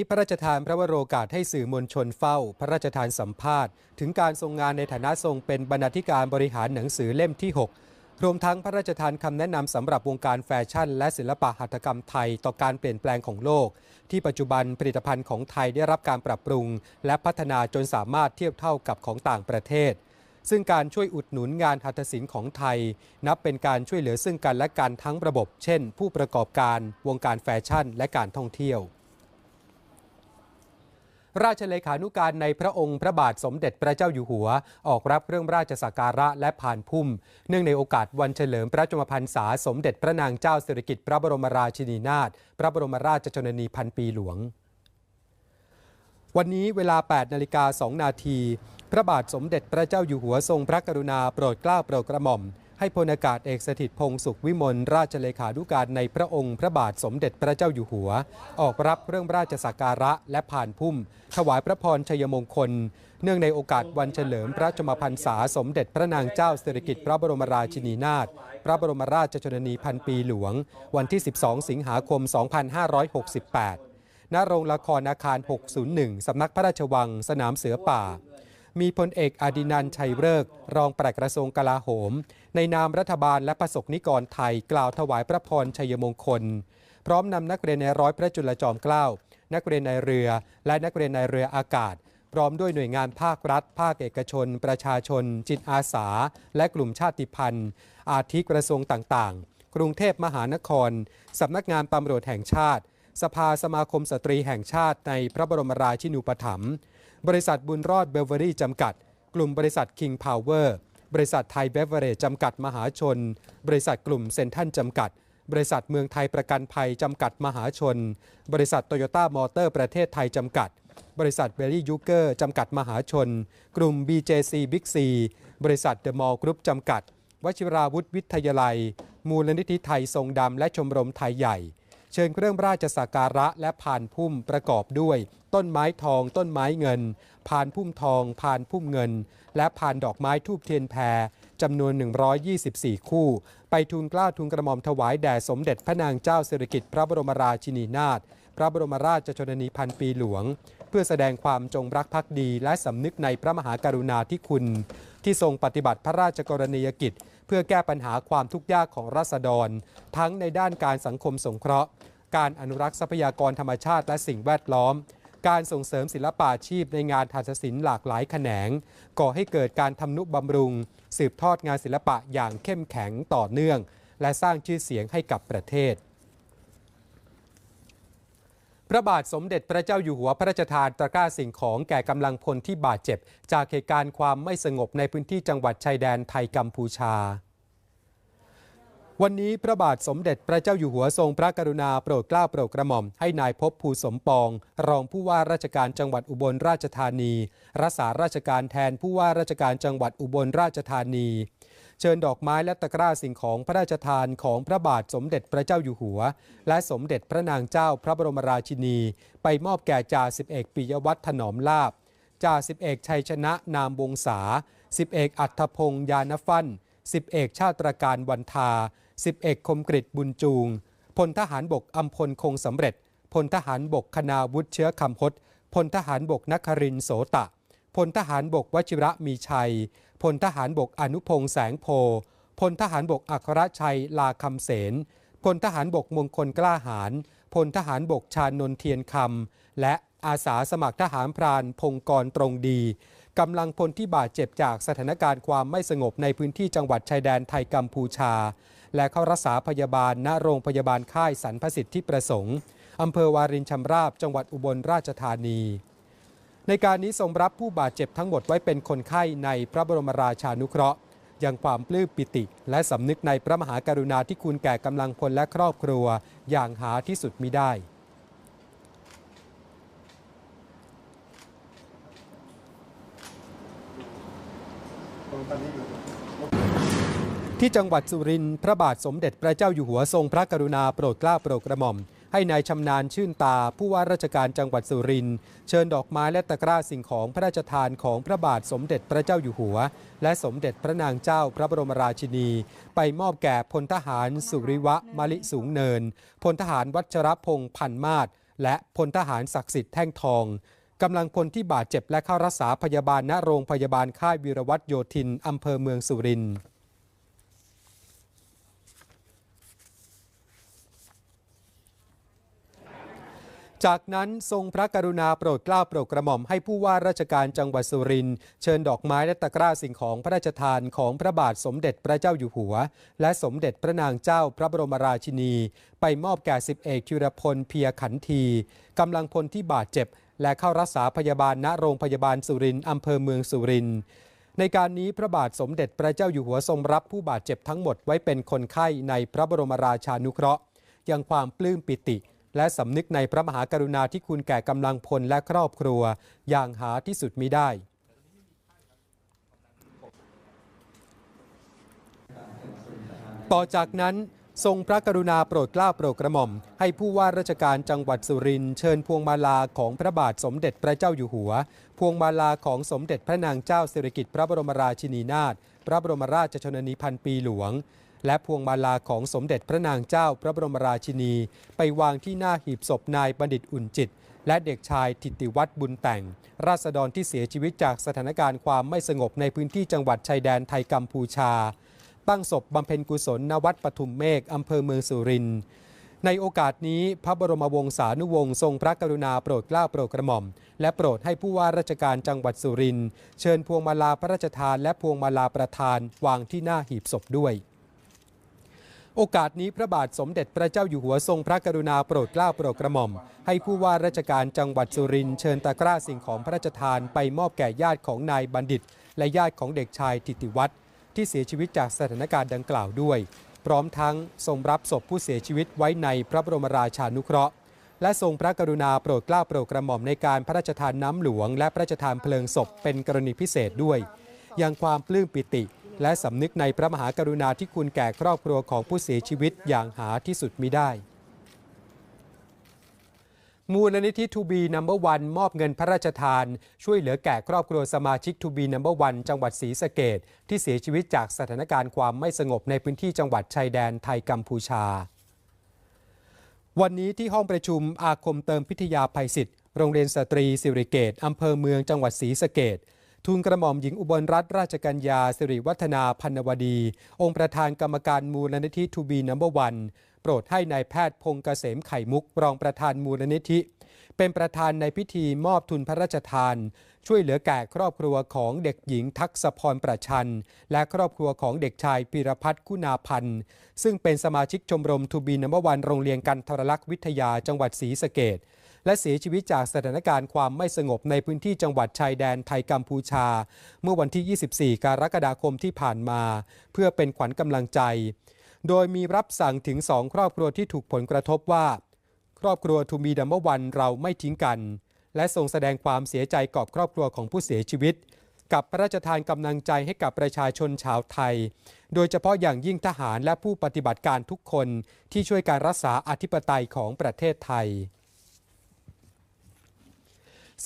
ที่พระราชทานพระวโรกาสให้สื่อมวลชนเฝ้า พระราชทานสัมภาษณ์ ถึงการทรงงานในฐานะทรงเป็นบรรณาธิการบริหารหนังสือเล่มที่ 6 รวมทั้งพระราชทานคำแนะนำสำหรับวงการแฟชั่น และศิลปะหัตถกรรมไทยต่อการเปลี่ยนแปลงของโลก ที่ปัจจุบันผลิตภัณฑ์ของไทยได้รับการปรับปรุง และพัฒนาจนสามารถเทียบเท่ากับของต่างประเทศ ซึ่งการช่วยอุดหนุนงานหัตถศิลป์ของไทย นับเป็นการช่วยเหลือซึ่งกันและกันทั้งระบบ เช่น ผู้ประกอบการ วงการแฟชั่น และการท่องเที่ยว ราชเลขานุการในพระองค์พระบาทสมเด็จพระเจ้าอยู่หัว ออกรับเรื่องราชสักการะและผ่านพุ่ม เนื่องในโอกาสวันเฉลิมพระชนมพรรษาสมเด็จพระนางเจ้าสิริกิติ์พระบรมราชินีนาถพระบรมราชชนนีพันปีหลวง วันนี้เวลา 8 นาฬิกา 2 นาที พระบาทสมเด็จพระเจ้าอยู่หัวทรงพระกรุณาโปรดเกล้าโปรดกระหม่อม ให้พลอากาศเอกสถิตพงศ์สุขวิมลราชเลขานุการในพระองค์พระบาทสมเด็จพระเจ้าอยู่หัว ออกรับเรื่องราชสักการะและผ่านพุ่ม ถวายพระพรชัยมงคล เนื่องในโอกาสวันเฉลิมพระชมพรรษาสมเด็จพระนางเจ้าสิริกิติ์พระบรมราชินีนาถพระบรมราชชนนีพันปีหลวง วันที่ 12 สิงหาคม 2568ณโรงละครอาคาร 601 สำนักพระราชวัง สนามเสือป่า มีพลเอกอดินันชัยเริกรองปลัดกระทรวงกลาโหม ในนามรัฐบาลและประสบนิกรไทยกล่าวถวายพระพรชัยมงคล พร้อมนำนักเรียนในร้อยพระจุลจอมเกล้านักเรียนในเรือ และนักเรียนในเรืออากาศ พร้อมด้วยหน่วยงานภาครัฐ ภาคเอกชน ประชาชน จิตอาสา และกลุ่มชาติพันธุ์ อาทิกระทรวงต่างๆ กรุงเทพมหานครสำนักงานตำรวจแห่งชาติ สภาสมาคมสตรีแห่งชาติในพระบรมราชินูปถัมภ์ บริษัทบุญรอดเบลเวอรี่จำกัด กลุ่มบริษัท King Power บริษัทไทยเบเวอเรจจำกัดมหาชน บริษัทกลุ่มเซนทันจำกัด บริษัทเมืองไทยประกันภัยจำกัดมหาชน บริษัทโตโยต้ามอเตอร์ประเทศไทยจำกัด บริษัทเบลลี่ยูเกอร์จำกัดมหาชน กลุ่ม BJC Big C บริษัทเดอะมอลล์กรุ๊ปจำกัด วชิราวุธวิทยาลัย มูลนิธิไทยทรงดำและชมรมไทยใหญ่ เชิญเครื่องราชสักการะและผ่านพุ่มประกอบด้วย ต้นไม้ทอง ต้นไม้เงิน ผ่านพุ่มทอง ผ่านพุ่มเงิน และผ่านดอกไม้ทูบเทียนแพรจำนวน 124 คู่ ไปทูลกล้าทูลกระหม่อมถวายแด่สมเด็จพระนางเจ้าสิริกิติ์พระบรมราชินีนาถพระบรมราชชนนีพันปีหลวง เพื่อแสดงความจงรักภักดีและสำนึกในพระมหากรุณาธิคุณ ที่ทรงปฏิบัติพระราชกรณียกิจ เพื่อแก้ปัญหาความทุกข์ยากของราษฎร ทั้งในด้านการสังคมสงเคราะห์ การอนุรักษ์ทรัพยากรธรรมชาติและสิ่งแวดล้อม การส่งเสริมศิลปาชีพในงานหัตถศิลป์หลากหลายแขนง ก่อให้เกิดการทำนุบำรุง สืบทอดงานศิลปะอย่างเข้มแข็งต่อเนื่อง และสร้างชื่อเสียงให้กับประเทศ พระบาทสมเด็จพระเจ้าอยู่หัวพระราชทานตะกร้าสิ่งของแก่กำลังพลที่บาดเจ็บ จากเหตุการณ์ความไม่สงบในพื้นที่จังหวัดชายแดนไทยกัมพูชา วันนี้พระบาทสมเด็จพระเจ้าอยู่หัวทรงพระกรุณาโปรดเกล้าโปรดกระหม่อมให้นายพบภูสมปอง รองผู้ว่าราชการจังหวัดอุบลราชธานี รักษาราชการแทนผู้ว่าราชการจังหวัดอุบลราชธานี เชิญดอกไม้และตะกร้าสิ่งของพระราชทานของพระบาทสมเด็จพระเจ้าอยู่หัว และสมเด็จพระนางเจ้าพระบรมราชินี ไปมอบแก่จ่าสิบเอกปิยวัฒน์ถนอมลาบจ่าสิบเอกชัยชนะนามวงศาสิบเอกอัธพงศ์ยานฟั่นสิบเอกชาตรการวันทาสิบเอกคมกริตบุญจูงพลทหารบกอัมพลคงสำเร็จพลทหารบกคณาวุฒิเชื้อคำพศพลทหารบกนครินโสตะ พลทหารบกวชิระมีชัย พลทหารบกอนุพงษ์แสงโพ พลทหารบกอัครชัยลาคำเสน พลทหารบกมงคลกล้าหาญ พลทหารบกชานนเทียนคำ และอาสาสมัครทหารพรานพงกรตรงดีกำลังพลที่บาดเจ็บจากสถานการณ์ความไม่สงบในพื้นที่จังหวัดชายแดนไทยกัมพูชา และเข้ารักษาพยาบาลณโรงพยาบาลค่ายสรรพสิทธิประสงค์อำเภอวารินชำราบจังหวัดอุบลราชธานี ในการนี้ทรงรับผู้บาดเจ็บทั้งหมดไว้เป็นคนไข้ในพระบรมราชานุเคราะห์ยังความปลื้มปิติ และสำนึกในพระมหากรุณาธิคุณแก่กำลังพลและครอบครัว อย่างหาที่สุดมิได้ ที่จังหวัดสุรินทร์พระบาทสมเด็จพระเจ้าอยู่หัวทรงพระกรุณาโปรดเกล้าโปรดกระหม่อม ให้นายชำนาญชื่นตา ผู้ว่าราชการจังหวัดสุรินทร์เชิญดอกไม้และตะกร้าสิ่งของพระราชทานของพระบาทสมเด็จพระเจ้าอยู่หัว และสมเด็จพระนางเจ้าพระบรมราชินี ไปมอบแก่พลทหารสุริวะมะลิสูงเนิน พลทหารวัชรพงษ์พันมาศและพลทหารศักดิ์สิทธิ์แท่งทองกำลังพลที่บาดเจ็บและเข้ารักษาพยาบาลณโรงพยาบาลค่ายวีรวัตรโยธินอำเภอเมืองสุรินทร์ จากนั้นทรงพระกรุณาโปรดเกล้าโปรดกระหม่อมให้ผู้ว่าราชการจังหวัดสุรินทร์เชิญดอกไม้และตะกร้าสิ่งของพระราชทานของพระบาทสมเด็จพระเจ้าอยู่หัว และสมเด็จพระนางเจ้าพระบรมราชินี ไปมอบแก่สิบเอกธิรพลเพียขันทีกำลังพลที่บาดเจ็บ และเข้ารักษาพยาบาลณโรงพยาบาลสุรินทร์อำเภอเมืองสุรินทร์ในการนี้พระบาทสมเด็จพระเจ้าอยู่หัวทรงรับผู้บาดเจ็บทั้งหมดไว้เป็นคนไข้ในพระบรมราชานุเคราะห์ยังความปลื้มปิติ และสำนึกในพระมหากรุณาธิคุณแก่กำลังพลและครอบครัว อย่างหาที่สุดมิได้ต่อจากนั้นทรงพระกรุณาโปรดเกล้าโปรดกระหม่อม ให้ผู้ว่าราชการจังหวัดสุรินทร์เชิญพวงมาลาของพระบาทสมเด็จพระเจ้าอยู่หัว พวงมาลาของสมเด็จพระนางเจ้าสิริกิติ์พระบรมราชินีนาถพระบรมราชชนนีพันปีหลวง และพวงมาลาของสมเด็จพระนางเจ้าพระบรมราชินี ไปวางที่หน้าหีบศพนายบัณฑิตอุ่นจิต และเด็กชายทิติวัฒน์บุญแต่ง ราษฎรที่เสียชีวิตจากสถานการณ์ความไม่สงบในพื้นที่จังหวัดชายแดนไทยกัมพูชา ตั้งศพบำเพ็ญกุศลณวัดปทุมเมฆอำเภอเมืองสุรินทร์ในโอกาสนี้พระบรมวงศานุวงศ์ทรงพระกรุณาโปรดเกล้าโปรดกระหม่อม และโปรดให้ผู้ว่าราชการจังหวัดสุรินทร์เชิญพวงมาลาพระราชทานและพวงมาลาประธานวางที่หน้าหีบศพด้วย โอกาสนี้พระบาทสมเด็จพระเจ้าอยู่หัวทรงพระกรุณาโปรดเกล้าโปรดกระหม่อม ให้ผู้ว่าราชการจังหวัดสุรินทร์เชิญตะกร้าสิ่งของพระราชทานไปมอบแก่ญาติของนายบัณฑิต และญาติของเด็กชายทิติวัฒน์ที่เสียชีวิตจากสถานการณ์ดังกล่าวด้วย พร้อมทั้งทรงรับศพผู้เสียชีวิตไว้ในพระบรมราชานุเคราะห์ และทรงพระกรุณาโปรดเกล้าโปรดกระหม่อมในการพระราชทานน้ำหลวง และพระราชทานเพลิงศพเป็นกรณีพิเศษด้วยยังความปลื้มปิติ และสำนึกในพระมหากรุณาธิคุณแก่ครอบครัวของผู้เสียชีวิตอย่างหาที่สุดมิได้ มูลนิธิทูบีนัมเบอร์วันมอบเงินพระราชทาน ช่วยเหลือแก่ครอบครัวสมาชิกทูบีนัมเบอร์วันจังหวัดศรีสะเกดที่เสียชีวิตจากสถานการณ์ความไม่สงบในพื้นที่จังหวัดชายแดนไทยกัมพูชา วันนี้ที่ห้องประชุมอาคมเติมพิทยาภัยศิษย์โรงเรียนสตรีสิริเกตอำเภอเมืองจังหวัดศรีสะเกด ทูลกระหม่อมหญิงอุบลรัตนราชกัญญาสิริวัฒนาพันวดี องค์ประธานกรรมการมูลนิธิทูบีนัมเบอร์วันโปรดให้นายแพทย์พงษ์เกษมไข่มุก รองประธานมูลนิธิ เป็นประธานในพิธีมอบทุนพระราชทาน ช่วยเหลือแก่ครอบครัวของเด็กหญิงทักษพรประชัน และครอบครัวของเด็กชายปีรพัฒน์คุณาพันธ์ ซึ่งเป็นสมาชิกชมรมทูบีนัมเบอร์วันโรงเรียนกันทรลักษณ์วิทยาจังหวัดศรีสะเกด และเสียชีวิตจากสถานการณ์ความไม่สงบในพื้นที่จังหวัดชายแดนไทยกัมพูชา เมื่อวันที่ 24 กรกฎาคมที่ผ่านมา เพื่อเป็นขวัญกำลังใจ โดยมีรับสั่งถึงสองครอบครัวที่ถูกผลกระทบว่า ครอบครัวทูมีดัมเบวันเราไม่ทิ้งกัน และทรงแสดงความเสียใจกับครอบครัวของผู้เสียชีวิตกับพระราชทานกำลังใจให้กับประชาชนชาวไทย โดยเฉพาะอย่างยิ่งทหารและผู้ปฏิบัติการทุกคนที่ช่วยการรักษาอธิปไตยของประเทศไทย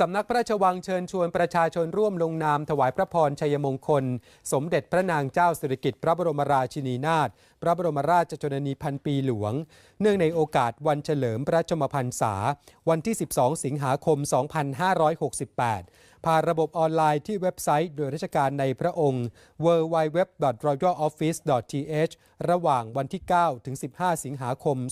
สำนักพระราชวังเชิญชวนประชาชนร่วมลงนามถวายพระพรชัยมงคล สมเด็จพระนางเจ้าสิริกิติ์พระบรมราชินีนาถพระบรมราชชนนีพันปีหลวง เนื่องในโอกาสวันเฉลิมพระชมพรรษา วันที่ 12 สิงหาคม 2568 ผ่านระบบออนไลน์ที่เว็บไซต์โดยราชการในพระองค์ www.royaloffice.th ระหว่างวันที่ 9 ถึง 15 สิงหาคม 2568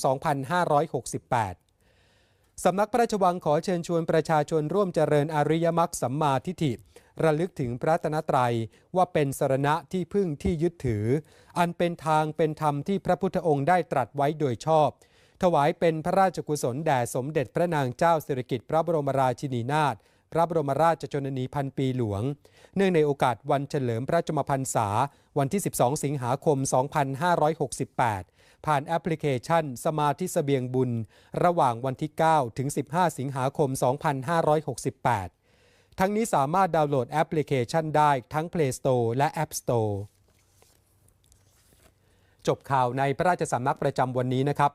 สำนักพระราชวังขอเชิญชวนประชาชนร่วมเจริญอริยมรรคสัมมาทิฏฐิ ระลึกถึงพระตนตรัยว่าเป็นสรณะที่พึ่งที่ยึดถือ อันเป็นทางเป็นธรรมที่พระพุทธองค์ได้ตรัสไว้โดยชอบ ถวายเป็นพระราชกุศลแด่สมเด็จพระนางเจ้าสิริกิติ์พระบรมราชินีนาถพระบรมราชชนนีพันปีหลวง เนื่องในโอกาสวันเฉลิมพระชมพรรษา วันที่ 12 สิงหาคม 2568 ผ่านแอปพลิเคชัน สมาธิเสบียงบุญ ระหว่างวันที่ 9 ถึง 15 สิงหาคม 2568 ทั้งนี้สามารถดาวน์โหลดแอปพลิเคชันได้ทั้ง Play Store และ App Store จบข่าวในพระราชสำนักประจำวันนี้นะครับ